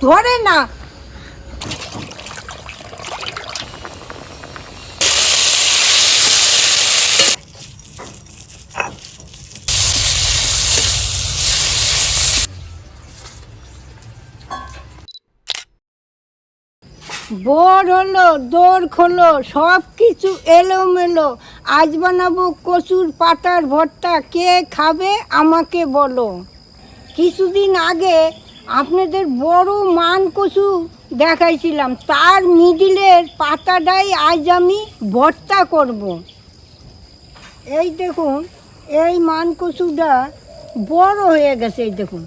ধরে না। বোর হলো, দোর খোলো সব কিছু এলোমেলো। আজ বানাবো কচুর পাতার ভর্তা। কে খাবে আমাকে বলো। কিছুদিন আগে আপনাদের বড় মান কচু দেখাইছিলাম। তার মিডিলের পাতাটাই আজ আমি ভর্তা করব। এই দেখুন, এই মান কচুটা বড় হয়ে গেছে, এই দেখুন।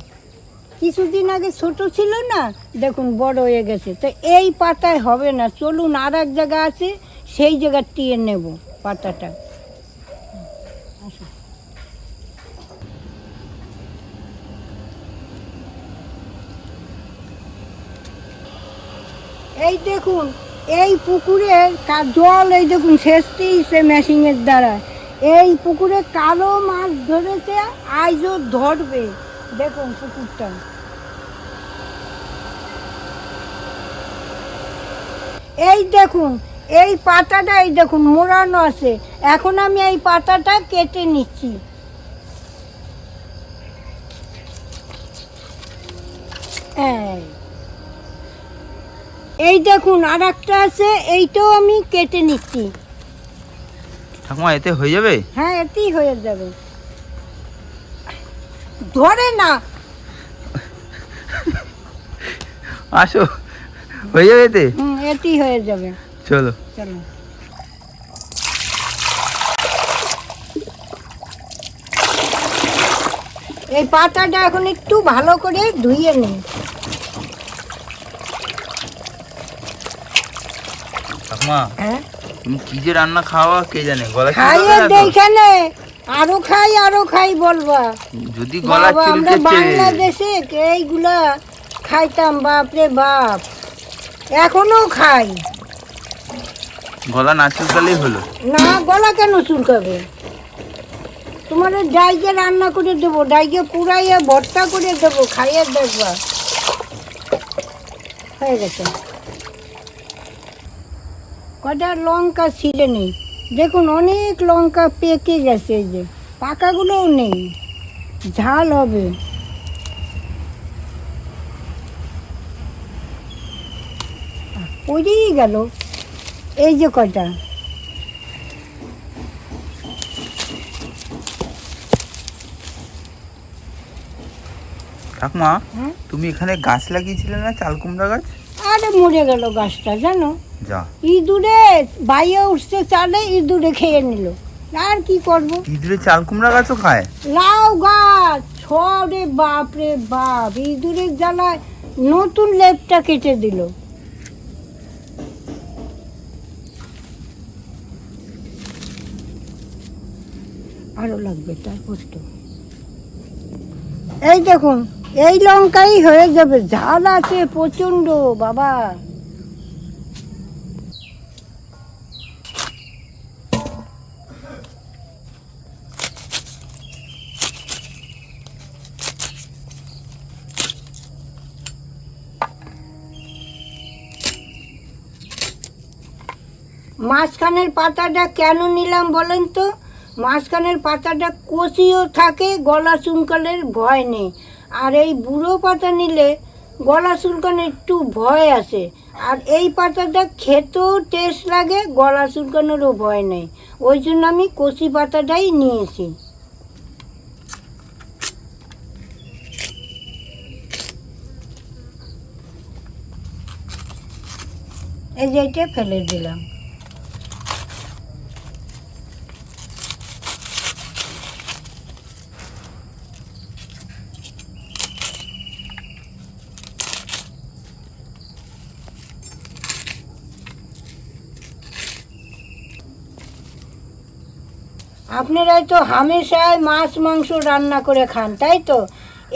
কিছুদিন আগে ছোট ছিল না, দেখুন বড় হয়ে গেছে। তো এই পাতায় হবে না, চলুন আর এক জায়গা আছে, সেই জায়গা টিয়ে নেব পাতাটা। এই দেখুন, এই পুকুরের জল এই দেখুন সেচতেই সে মেশিনের দ্বারা। এই পুকুরে কালো মাছ ধরেছে, আজও ধরবে। দেখুন পুকুরটা। এই দেখুন, এই পাতাটা এই দেখুন মোড়ানো আছে। এখন আমি এই পাতাটা কেটে নিচ্ছি। এই। এই দেখুন আর একটা আছে এইটাও আমি কেটে নিচ্ছি। ঠাকুমা এতে হয়ে যাবে? হ্যাঁ এতেই হয়ে যাবে। ধরে না। আসো হয়ে যাবে এতে? হুম এতেই হয়ে যাবে। চলো। চলো। এই পাতাটা এখন একটু ভালো করে ধুয়ে নিই ঠাকুমা হ্যাঁ? তুমি কি যে রান্না খাওয়া কে জানে? গলা খাইয়ে চুলকাবে দেখেনে আরও খাই আরও খাই বলবা। যদি গলা বাংলাদেশে এইগুলা খাইতাম? বাপরে বাপ। এখনও খাই। গলা না চুলকালেই হলো। না গলা কেন চুলকাবে? তোমার ডাইকে রান্না করে দেবো ডাইকে পুরাইয়ে ভর্তা করে দেবো খাইয়ে দেখবা। হয়ে গেছে। কটা লঙ্কা ছিঁড়ে নেই দেখুন, অনেক লঙ্কা পেকে গেছে এই যে, পাকাগুলোও নেই। ঝাল হবে। পড়েই গেল? এই যে কটা ঠাকুমা তুমি এখানে গাছ লাগিয়েছিলে না চাল কুমড়া গাছ? আরে মরে গেল গাছটা জানো? যা। ইঁদুরে বাইরে উঠতে চালে ইঁদুরে খেয়ে নিল। আর কি করব? ইঁদুরে চাল কুমড়া গাছও খায়? লাউ গাছ! বাপ রে বাপ! ইঁদুরের জ্বালায় নতুন লেপটা কেটে দিল। আরও লাগবে তারপর তো এই দেখুন এই লঙ্কাই হয়ে যাবে। ঝাল আছে প্রচণ্ড বাবা। মাঝখানের পাতাটা কেন নিলাম বলেন তো? মাঝখানের পাতাটা কচিও থাকে, গলা চুনকালের ভয় নেই। আর এই বুড়ো পাতা নিলে গলা চুলকানোর একটু ভয় আছে। আর এই পাতাটা খেতেও টেস্ট লাগে, গলা চুলকানোরও ভয় নেই। ওই জন্য আমি কচি পাতাটাই নিয়েছি। এই যে এটা ফেলে দিলাম। আপনারাই তো হামেশায় মাছ, মাংস রান্না করে খান, তাই তো?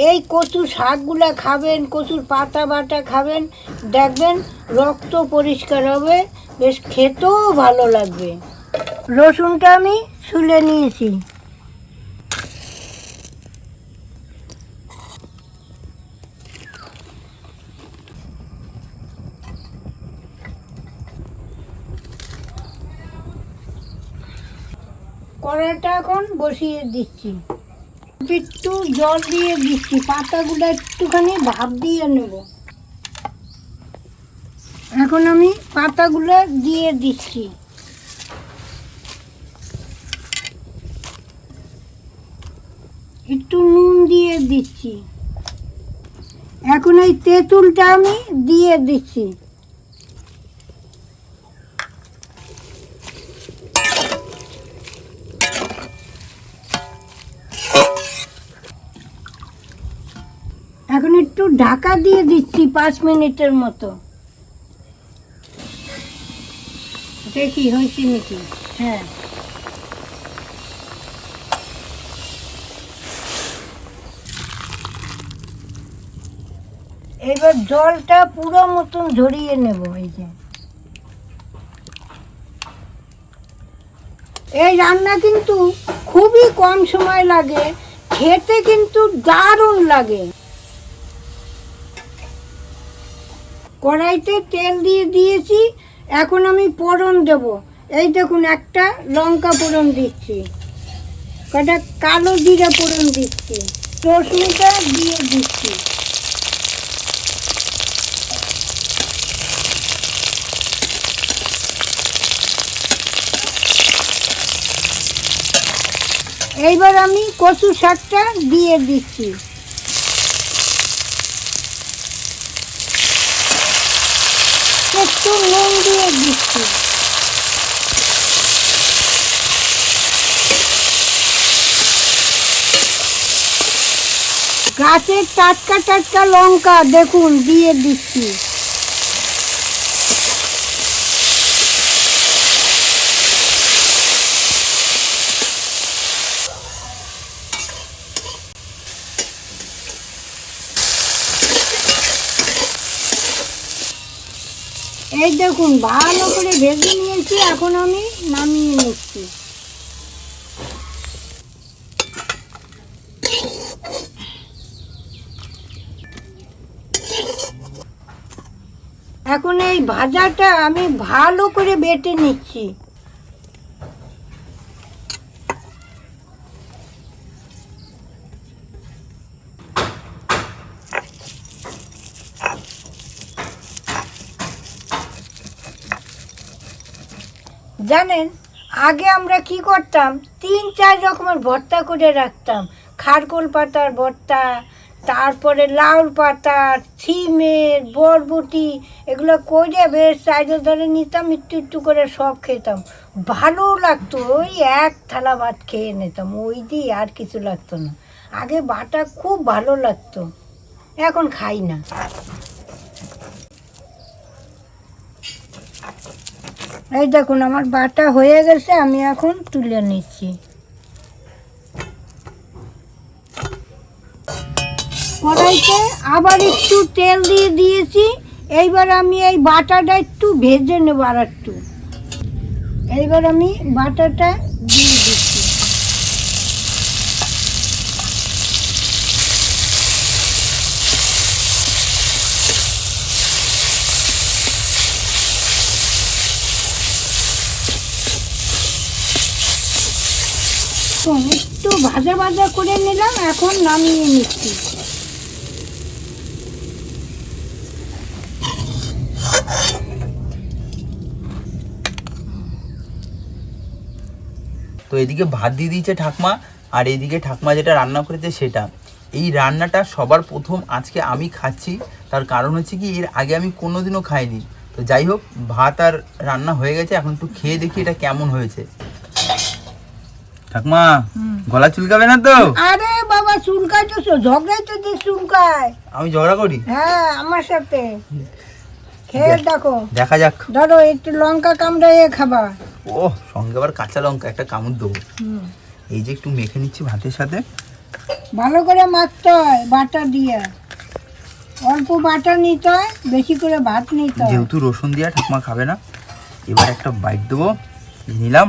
এই কচু শাকগুলো খাবেন, কচুর পাতা বাটা খাবেন, দেখবেন রক্ত পরিষ্কার হবে, বেশ খেতেও ভালো লাগবে। রসুনটা আমি শুলে নিয়েছি। কড়াইটা এখন বসিয়ে দিচ্ছি। একটু জল দিয়ে দিচ্ছি, পাতাগুলো একটুখানি ভাপ দিয়ে নেব। এখন আমি পাতাগুলো দিয়ে দিচ্ছি। একটু নুন দিয়ে দিচ্ছি। এখন এই তেঁতুলটা আমি দিয়ে দিচ্ছি। এখন একটু ঢাকা দিয়ে দিচ্ছি পাঁচ মিনিটের মতো। দেখি, হয়েছে নাকি? হ্যাঁ। এবার জলটা পুরো মতন ঝরিয়ে নেব, এই যে। এই রান্না কিন্তু খুবই কম সময় লাগে, খেতে কিন্তু দারুণ লাগে। কড়াইতে তেল দিয়ে দিয়েছি, এখন আমি ফোড়ন দেব। এই দেখুন, একটা লঙ্কা ফোড়ন দিচ্ছি, কটা কালো জিরা ফোড়ন দিচ্ছি, রসুনটা দিয়ে দিচ্ছি। এইবার আমি কচু শাকটা দিয়ে দিচ্ছি। একটু নুন দিয়ে দিচ্ছি গাছের টাটকা টাটকা লঙ্কা দেখুন দিয়ে দিচ্ছি। এই দেখুন, ভালো করে ভেজে নিয়েছি, এখন আমি নামিয়ে নিচ্ছি। এখন এই ভাজাটা আমি ভালো করে বেটে নিচ্ছি। জানেন, আগে আমরা কি করতাম? তিন, চার রকমের ভর্তা করে রাখতাম। খারকোল পাতার ভর্তা, তারপরে লাউর পাতা, সিমের, বরবটি, এগুলো করে বেশ চাইজো ধরে নিতাম, একটু একটু করে সব খেতাম। ভালোও লাগতো, ওই এক থালা ভাত খেয়ে নিতাম, ওই দিয়ে আর কিছু লাগতো না। আগে বাটা খুব ভালো লাগতো, এখন খাই না। এই দেখুন, আমার বাটা হয়ে গেছে, আমি এখন তুলে নিচ্ছি। কড়াইতে আবার একটু তেল দিয়ে দিয়েছি, এইবার আমি এই বাটাটা একটু ভেজে নেব আর একটু এইবার আমি বাটাটা দিয়ে দিচ্ছি তো একটু ভাজা ভাজা করে নিলাম, এখন নামিয়ে নিচ্ছি। তো এদিকে ভাত দিয়ে দিয়েছে ঠাকমা, আর এইদিকে ঠাকমা যেটা রান্না করেছে সেটা। এই রান্নাটা সবার প্রথম আজকে আমি খাচ্ছি, তার কারণ হচ্ছে কি, এর আগে আমি কোনোদিনও খাইনি। তো যাই হোক, ভাত আর রান্না হয়ে গেছে, এখন একটু খেয়ে দেখি এটা কেমন হয়েছে। ঠাকমা। গলা চুলকাবে না তো? আরে বাবা চুলকায় তো ঝগড়াই তো যে চুলকায়। আমি ঝগড়া করি? হ্যাঁ আমার সাথে। খেয়ে দেখো। দেখা যাক। ধরো একটু লঙ্কা কামড়াইয়ে খাবা। ও সঙ্গে আবার কাঁচা লঙ্কা একটা কামড় দেবো। এই যে একটু মেখে নিচ্ছি ভাতের সাথে। ভালো করে মাখতে হয় বাটা দিয়ে। অল্প বাটা নিতে হয় বেশি করে ভাত নিতে হয়। যেহেতু রসুন দিয়া ঠাকুমা খাবে না এবার একটা বাইট দেবো। নিলাম।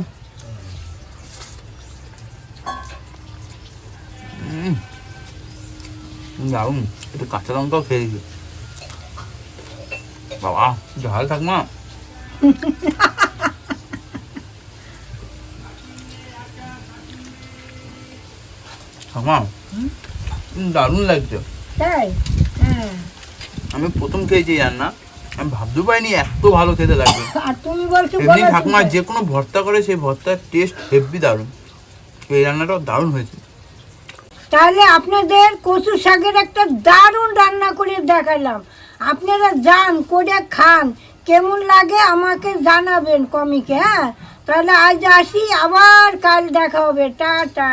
দারুণ একটু কাঁচা লঙ্কাও খেয়ে দিবি বাবা ঝাল ঠাকুমা ঠাকমা উম, দারুণ লাগছে তাই আমি প্রথম খেয়েছি রান্না আমি ভাবতে পারিনি এত ভালো খেতে লাগবে আর তুমি বলছো এমনি ঠাকুমা যে কোনো ভর্তা করে সেই ভর্তার টেস্ট হেভি দারুণ এই রান্নাটাও দারুণ হয়েছে তাহলে আপনাদের কচু শাকের একটা দারুণ রান্না করে দেখালাম। আপনারা যান, করে খান। কেমন লাগে আমাকে জানাবেন কমিকে হ্যাঁ? তাহলে আজ আসি, আবার কাল দেখা হবে। টাটা।